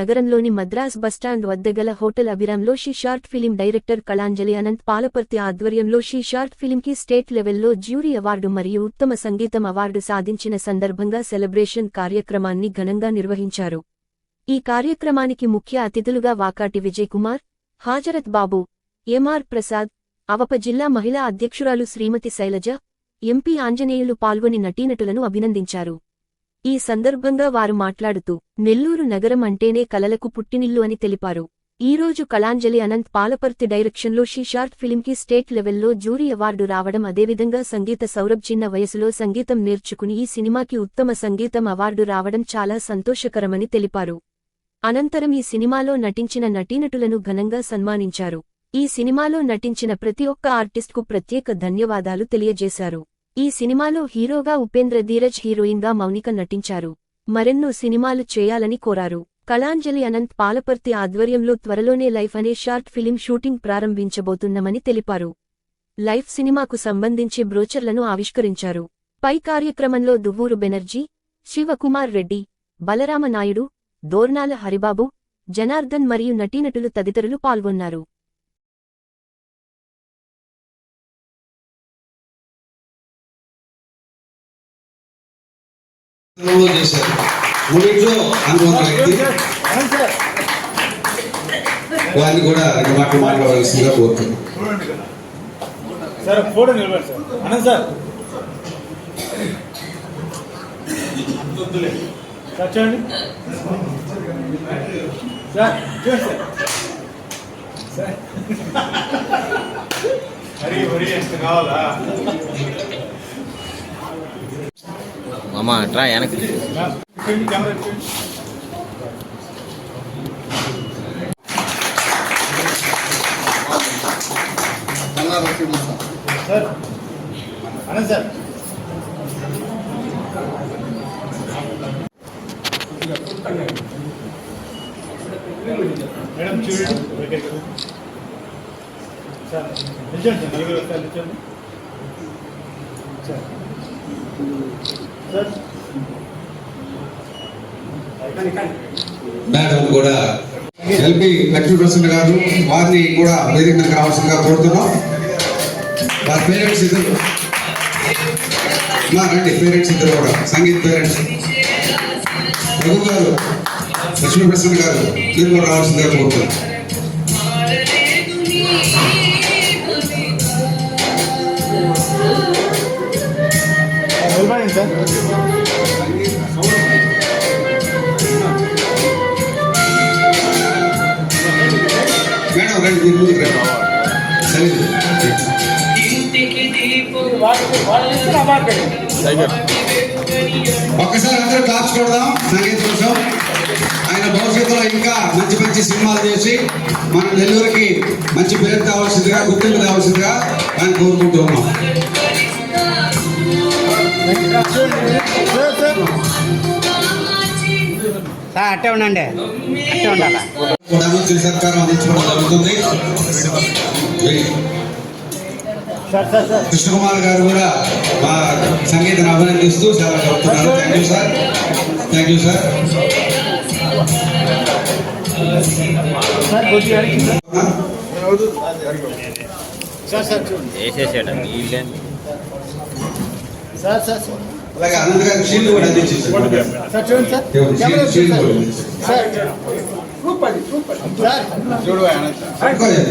నగరంలోని మద్రాస్ బస్టాండ్ వద్ద గల hotel అభిరామ్లో she short film director Kalanjali Anant Palaparthi ఆధ్వర్యంలో షీ షార్ట్ ఫిలింకి స్టేట్ లెవెల్లో జ్యూరీ అవార్డు మరియు ఉత్తమ సంగీతం అవార్డు సాధించిన సందర్భంగా సెలబ్రేషన్ కార్యక్రమాన్ని ఘనంగా నిర్వహించారు. ఈ కార్యక్రమానికి ముఖ్య అతిథులుగా వాకాటి విజయ్ కుమార్ హాజరత్ బాబు ఎంఆర్ ప్రసాద్ అవప జిల్లా మహిళా అధ్యక్షురాలు శ్రీమతి శైలజ ఎంపీ ఆంజనేయులు పాల్గొని నటీనటులను అభినందించారు. ఈ సందర్భంగా వారు మాట్లాడుతూ నెల్లూరు నగరం అంటేనే కలలకు పుట్టినిల్లు అని తెలిపారు. ఈరోజు కళాంజలి అనంత్ పాలపర్తి డైరెక్షన్లో షీ షార్ట్ ఫిలింకి స్టేట్ లెవెల్లో జూరీ అవార్డు రావడం అదేవిధంగా సంగీత సౌరభ్ చిన్న వయసులో సంగీతం నేర్చుకుని ఈ సినిమాకి ఉత్తమ సంగీతం అవార్డు రావడం చాలా సంతోషకరమని తెలిపారు. అనంతరం ఈ సినిమాలో నటించిన నటీనటులను ఘనంగా సన్మానించారు. ఈ సినిమాలో నటించిన ప్రతి ఒక్క ఆర్టిస్ట్కు ప్రత్యేక ధన్యవాదాలు తెలియజేశారు. ఈ సినిమాలో హీరోగా ఉపేంద్ర ధీరజ్ హీరోయిన్గా మౌనిక నటించారు. మరెన్నో సినిమాలు చేయాలని కోరారు. కళాంజలి అనంత్ పాలపర్తి ఆధ్వర్యంలో త్వరలోనే లైఫ్ అనే షార్ట్ ఫిలిం షూటింగ్ ప్రారంభించబోతున్నామని తెలిపారు. లైఫ్ సినిమాకు సంబంధించి బ్రోచర్లను ఆవిష్కరించారు. పై కార్యక్రమంలో దువ్వూరు బెనర్జీ శివకుమార్ రెడ్డి బలరామ నాయుడు దోర్నాల హరిబాబు జనార్దన్ మరియు నటీనటులు తదితరులు పాల్గొన్నారు. చేశారు మూడింట్లో అనుభవం వారిని కూడా రెండు మాటలు మాట్లాడవలసిందిగా కోరుతున్నాను సార్ ఫోటో నిలబడి సార్. అనంత్ సార్. సార్ చూడండి. సార్ చూడండి సార్. సార్ మరి మరి ఎంత కావాలా? మామ ట్రా వెనక్కి చూడండి కెమెరా చూడండి సార్ అనంత్ సార్ మేడం చూడండి మేడం కూడా ఎల్పి లక్ష్మీ ప్రసన్న గారు వారిని కూడా వేదిక మీదకి రావాల్సిందిగా కోరుతున్నాం. వారి పేరెంట్స్ ఇద్దరు. మా రండి పేరెంట్స్ ఇద్దరు కూడా సంగీత్ పేరెంట్స్. రఘు గారు లక్ష్మీ ప్రసన్న గారు మీరు కూడా రావాల్సిందిగా కోరుతున్నాం. సార్? మేడం రండి మీరు ముందుకు రండి. సరే ఒక్కసారి అందరూ క్లాప్స్ కొడదాం. సంగీత కోసం ఆయన భవిష్యత్తులో ఇంకా మంచి మంచి సినిమాలు చేసి మన నెల్లూరుకి మంచి పేరు కావాల్సిందిగా గుర్తింపు కావాల్సిందిగా ఆయన కోరుకుంటూ ఉన్నాం. అట్టే ఉండండి. అట్టే ఉండాలా? కృష్ణకుమార్ గారు కూడా మా సంగీతను అభినందిస్తూ చాలా చెప్తున్నారు thank you sir thank you sir sir sir sir sir. అలాగే అనంత్ గారికి షీల్డ్ కూడా పట్టుకోలేదు.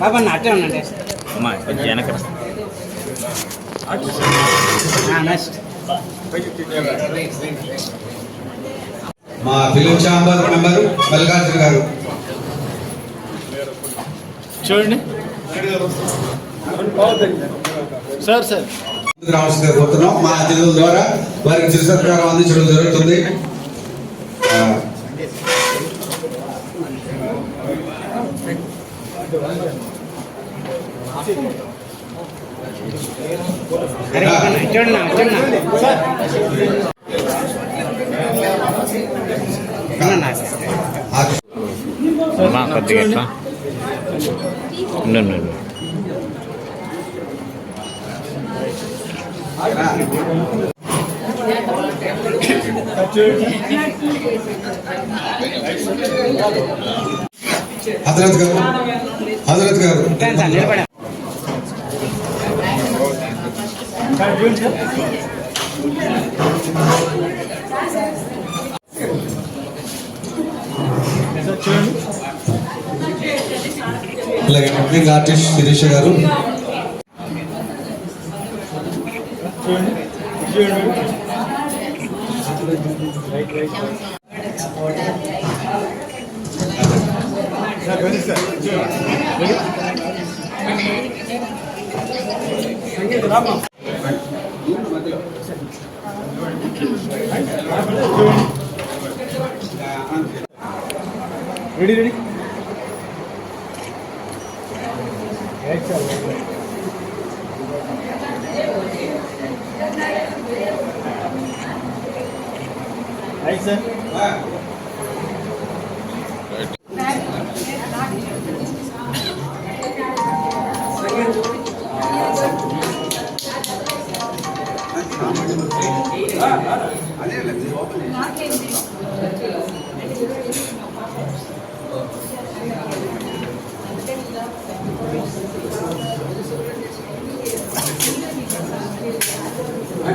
బాబా అట్టే ఉండండి. అమ్మా కొంచెం వెనక. మా film chamber member Mallikarjuna garu. చూడండి. Sir sir. కోరుతున్నాం మా అతిథుల ద్వారా వారికి చిరు సత్కారం అందించడం జరుగుతుంది. కొద్దిగా No, no, no. హజరత్ గారు హజరత్ గారు చూడండి అలాగే dubbing artist Sirisha garu. Ready ready right sir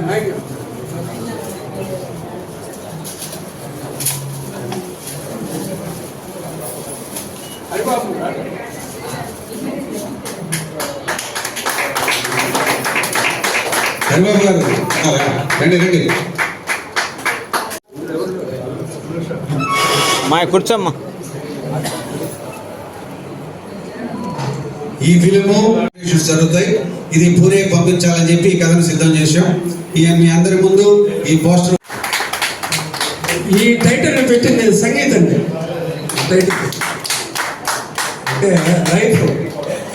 right sir Haribabu garu ఆ, రండి రండి. మా కూర్చోమ్మా. ఈ ఫిలిము జరుగుతాయి. ఇది పూరే పంపించాలని చెప్పి ఈ కథను సిద్ధం చేశాం. ఈ మీ అందరి ముందు ఈ పోస్టర్ ఈ టైటిల్ పెట్టింది సంగీతం అండి. టైటిల్ అంటే లైఫ్.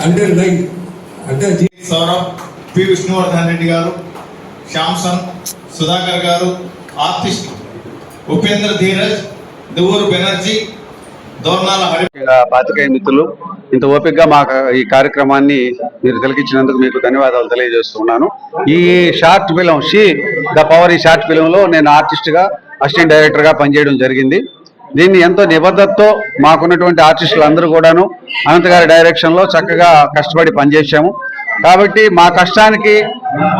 అంటే లైఫ్. అంటే సౌరభ్ పి. విష్ణువర్ధన్ రెడ్డి గారు. శ్యామ్సన్ సుధాకర్ గారు ఆర్టిస్ట్ ఉపేంద్ర ధీరజ్ దువ్వూరు బెనర్జీ దోర్నాల హరి పాతికేయ మిత్రులు ఇంత ఓపికగా మా ఈ కార్యక్రమాన్ని మీరు తిలకించినందుకు మీకు ధన్యవాదాలు తెలియజేస్తున్నాను. ఈ short film she the power ఈ షార్ట్ ఫిలంలో నేను ఆర్టిస్ట్గా అసిస్టెంట్ డైరెక్టర్గా పనిచేయడం జరిగింది. దీన్ని ఎంతో నిబద్ధతతో మాకున్నటువంటి ఆర్టిస్టులు అందరూ కూడాను అనంత గారి డైరెక్షన్లో చక్కగా కష్టపడి పనిచేశాము. కాబట్టి మా కష్టానికి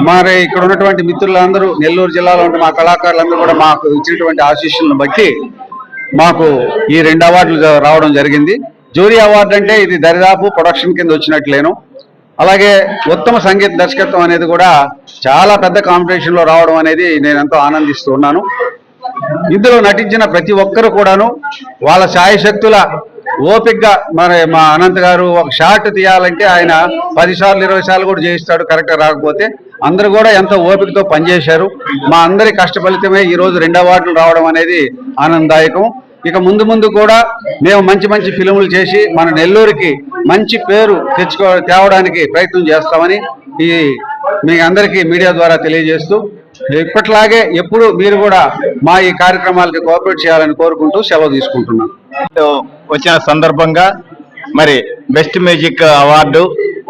మరి ఇక్కడ ఉన్నటువంటి మిత్రులందరూ నెల్లూరు జిల్లాలో ఉన్న మా కళాకారులందరూ కూడా మాకు ఇచ్చినటువంటి ఆశీస్సులను బట్టి మాకు ఈ రెండు అవార్డులు రావడం జరిగింది. జూరీ అవార్డు అంటే ఇది దరిదాపు ప్రొడక్షన్ కింద వచ్చినట్లేను. అలాగే ఉత్తమ సంగీత దర్శకత్వం అనేది కూడా చాలా పెద్ద కాంపిటీషన్లో రావడం అనేది నేను ఎంతో ఆనందిస్తూ ఉన్నాను. ఇందులో నటించిన ప్రతి ఒక్కరు కూడాను వాళ్ళ శాయశక్తుల ఓపిక్గా మరి మా అనంత్ గారు ఒక షార్ట్ తీయాలంటే ఆయన పది సార్లు ఇరవై సార్లు కూడా చేయిస్తాడు కరెక్ట్ రాకపోతే అందరూ కూడా ఎంతో ఓపికతో పనిచేశారు. మా అందరి కష్ట ఫలితమే ఈ రోజు రెండు అవార్డులు రావడం అనేది ఆనందదాయకం. ఇక ముందు ముందు కూడా మేము మంచి మంచి ఫిలిములు చేసి మన నెల్లూరుకి మంచి పేరు తెచ్చుకో తేవడానికి ప్రయత్నం చేస్తామని ఈ మీ అందరికీ మీడియా ద్వారా తెలియజేస్తూ ఇప్పట్లాగే ఎప్పుడు మీరు కూడా మా ఈ కార్యక్రమాలకి కోఆపరేట్ చేయాలని కోరుకుంటూ సెలవు తీసుకుంటున్నాను. వచ్చిన సందర్భంగా మరి బెస్ట్ మ్యూజిక్ అవార్డు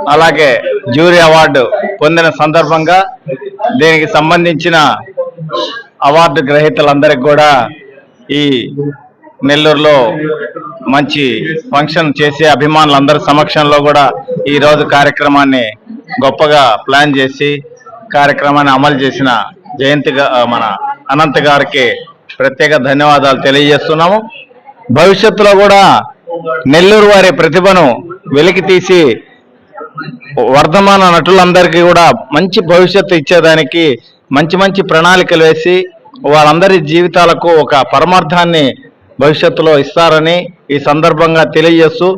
అలాగే జ్యూరీ అవార్డు పొందిన సందర్భంగా దీనికి సంబంధించిన అవార్డు గ్రహీతలందరికీ కూడా ఈ నెల్లూరులో మంచి ఫంక్షన్ చేసి అభిమానులందరి సమక్షంలో కూడా ఈ రోజు కార్యక్రమాన్ని గొప్పగా ప్లాన్ చేసి కార్యక్రమాన్ని అమలు చేసిన జయంతి మన అనంత్ గారికి ప్రత్యేక ధన్యవాదాలు తెలియజేస్తున్నాము. భవిష్యత్తులో కూడా నెల్లూరు వారి ప్రతిభను వెలికి తీసి వర్ధమాన నటులందరికీ కూడా మంచి భవిష్యత్తు ఇచ్చేదానికి మంచి మంచి ప్రణాళికలు వేసి వాళ్ళందరి జీవితాలకు ఒక పరమార్థాన్ని భవిష్యత్తులో ఇస్తారని ఈ సందర్భంగా తెలియజేస్తూ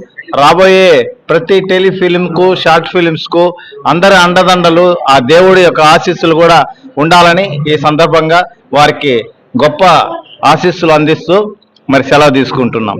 రాబోయే ప్రతి టెలిఫిలింకు షార్ట్ ఫిలిమ్స్కు అందరి అండదండలు ఆ దేవుడి యొక్క ఆశీస్సులు కూడా ఉండాలని ఈ సందర్భంగా వారికి గొప్ప ఆశీస్సులు అందిస్తూ మరి సెలవు తీసుకుంటున్నాం.